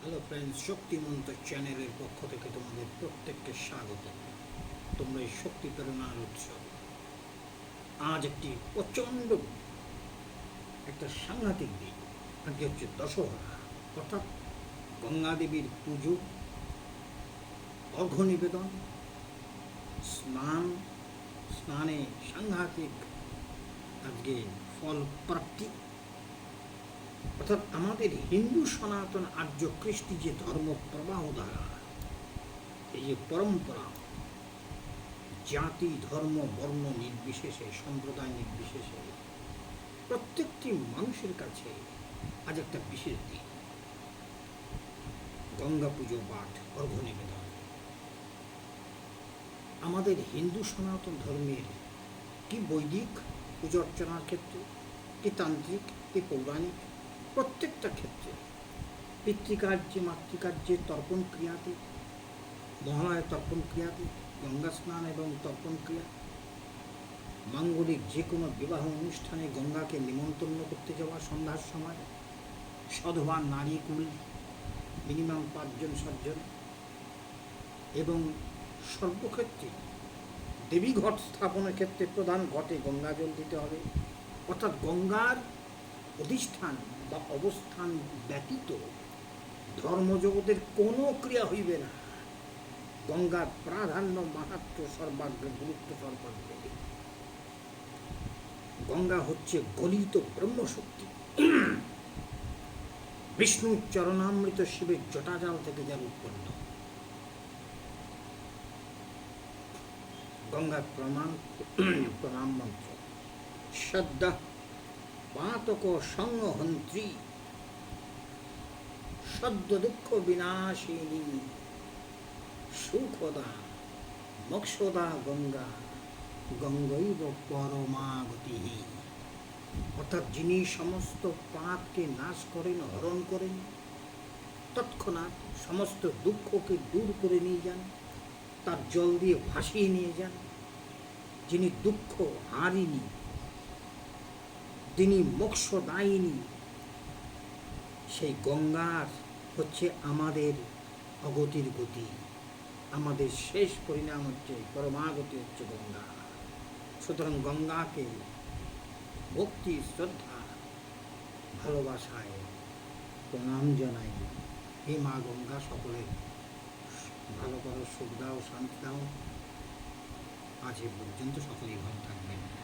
Hello friends শক্তিমন্ত চ্যানেলের পক্ষ থেকে তোমাদের প্রত্যেককে স্বাগত। তোমরা এই শক্তি প্রেরণার উৎস। আজ একটি প্রচণ্ড একটা সাংঘাতিক দিন। আজকে হচ্ছে দশহরা। অর্থাৎ গঙ্গা দেবীর পুজো অর্ঘ্য নিবেদন স্নান, স্নানে সাংঘাতিক আজকে ফল প্রাপ্তি অর্থাৎ আমাদের হিন্দু সনাতন আর্য কৃষ্টি যে ধর্ম প্রবাহ দ্বারা, এই যে পরম্পরা, জাতি, ধর্ম, বর্ণ নির্বিশেষে, সম্প্রদায় নির্বিশেষে, প্রত্যেকটি মানুষের কাছে আজ একটা বিশেষ দিন। গঙ্গা পুজো, পাঠ, অর্ঘ্য নিবেদন। আমাদের হিন্দু সনাতন ধর্মের কি বৈদিক পুজো অর্চনার ক্ষেত্রে, কি তান্ত্রিক, কি পৌরাণিক প্রত্যেকটা ক্ষেত্রে। পিতৃকার্যে, মাতৃকার্যে তর্পণ ক্রিয়াতে, মহালয় তর্পণ ক্রিয়াতে, গঙ্গা স্নান এবং তর্পণ ক্রিয়া। মাঙ্গলিক যে কোনো বিবাহ অনুষ্ঠানে গঙ্গাকে নিমন্ত্রণ করতে যাওয়া সন্ধ্যার সময় সধবা নারী, কুল, মিনিমাম পাঁচজন, সাতজন এবং সর্বক্ষেত্রে দেবী ঘট স্থাপনের ক্ষেত্রে প্রধান ঘটে গঙ্গা জল দিতে হবে। অর্থাৎ গঙ্গার অধিষ্ঠান বা অবস্থান ব্যতীত ধর্মজগতের কোনো ক্রিয়া হইবে না। গঙ্গার প্রাধান্য মাহাত্ম সর্বাগ্রে, গুরুত্ব সর্বাগ্রে। গঙ্গা হচ্ছে গলিত ব্রহ্মশক্তি। বিষ্ণু চরণামৃত শিবের জটাজাল থেকে যার উৎপন্ন। গঙ্গার প্রমাণ প্রণাম মন্ত্র। শ্রদ্ধা পাতক সংহন্ত্রী সদ্য দুঃখ বিনাশিনী সুখদা মোক্ষদা গঙ্গা গঙ্গৈব পরমাগতি অর্থাৎ যিনি সমস্ত পাপকে নাশ করেন, হরণ করেন, তৎক্ষণাৎ সমস্ত দুঃখকে দূর করে নিয়ে যান, তার জল দিয়ে ভাসিয়ে নিয়ে যান। যিনি দুঃখ হারিনি তিনি মোক্ষদায়িনী। সেই গঙ্গার হচ্ছে আমাদের অগতির গতি। আমাদের শেষ পরিণাম হচ্ছে, পরমাগতি হচ্ছে গঙ্গা। সুতরাং গঙ্গাকে ভক্তি, শ্রদ্ধা, ভালোবাসায় প্রণাম জানাই। হে মা গঙ্গা সকলের ভালো করো, সুখ দাও, শান্তি দাও। আজ এ পর্যন্ত সকলেই ভালো থাকবেন।